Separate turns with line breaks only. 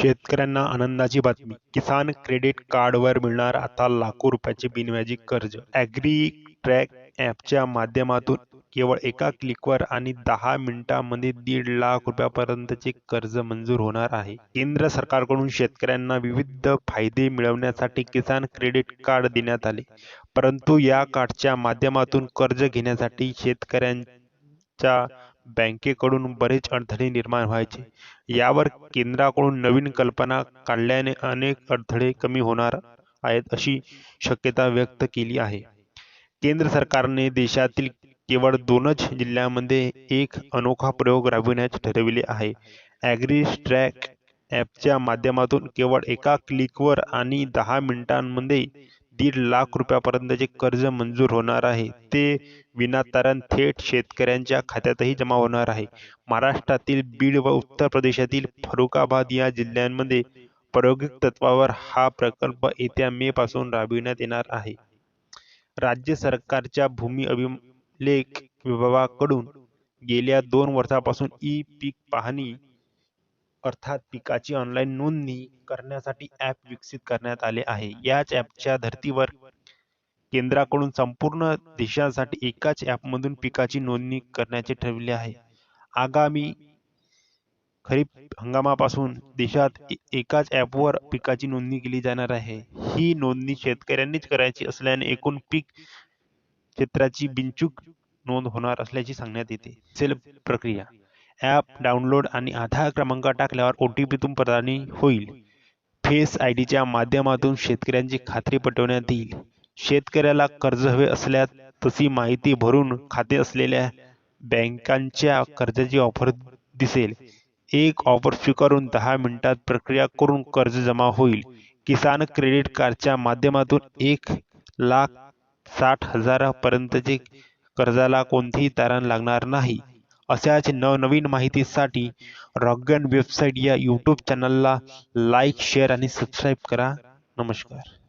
शेतकऱ्यांना आनंदाची बातमी. किसान क्रेडिट कार्डवर मिळणार आता लाखो रुपयाचे बिनव्याजी कर्ज. ॲग्री ट्रॅक ॲपच्या माध्यमातून केवळ एका क्लिकवर आणि दहा मिनिटांमध्ये दीड लाख रुपयापर्यंतचे कर्ज मंजूर होणार आहे. केंद्र सरकारकडून शेतकऱ्यांना विविध फायदे मिळवण्यासाठी किसान क्रेडिट कार्ड देण्यात आले. परंतु या कार्डच्या माध्यमातून कर्ज घेण्यासाठी शेतकऱ्यांच्या बँकेकडून बरेच अडथळे निर्माण व्हायचे. यावर केंद्राकडून नवीन कल्पना काढल्याने अनेक अडथळे कमी होणार आहेत अशी शक्यता व्यक्त केली आहे. केंद्र सरकारने देशातील केवळ दोनच जिल्ह्यांमध्ये एक अनोखा प्रयोग राबविण्याचे ठरविले आहे. ॲग्री ट्रॅक ॲपच्या माध्यमातून केवळ एका क्लिकवर आणि दहा मिनिटांमध्ये दीड लाख रुपयापर्यंतचे कर्ज मंजूर होणार आहे. ते विनातारण थेट शेतकऱ्यांच्या खात्यातही जमा होणार आहे. महाराष्ट्रातील बीड व उत्तर प्रदेशातील फरुखाबाद या जिल्ह्यांमध्ये प्रायोगिक तत्वावर हा प्रकल्प येत्या मे पासून राबविण्यात येणार आहे. राज्य सरकारच्या भूमी अभिलेख विभागाकडून गेल्या दोन वर्षापासून ई पीक पाहणी अर्थात पिकाची ऑनलाईन नोंदणी करण्यासाठी ॲप विकसित करण्यात आले आहे. याच ॲपच्या धर्तीवर केंद्राकडून संपूर्ण देशासाठी एकाच ॲपमधून पिकाची नोंदणी करण्याचे ठरविले आहे. आगामी खरीप हंगामापासून देशात एकाच ॲपवर पिकाची नोंदणी केली जाणार आहे. ही नोंदणी शेतकऱ्यांनीच करायची असल्याने एकूण पीक क्षेत्राची बिनचूक नोंद होणार असल्याचे सांगण्यात येते. सेल्फ प्रक्रिया ॲप डाउनलोड आणि आधार क्रमांक टाकल्यावर ओ टी पीतून प्रदानी होईल. फेस आय डीच्या माध्यमातून शेतकऱ्यांची खात्री पटवण्यात येईल. शेतकऱ्याला कर्ज हवे असल्यास तशी माहिती भरून खाते असलेल्या बँकांच्या कर्जाची ऑफर दिसेल. एक ऑफर स्वीकारून दहा मिनिटात प्रक्रिया करून कर्ज जमा होईल. किसान क्रेडिट कार्डच्या माध्यमातून एक लाख साठ हजारापर्यंतचे कर्जाला कोणतेही तारण लागणार नाही. अशाच नवनवीन माहितीसाठी रॉगन वेबसाईट या यूट्यूब चॅनलला लाईक शेअर आणि सबस्क्राईब करा. नमस्कार.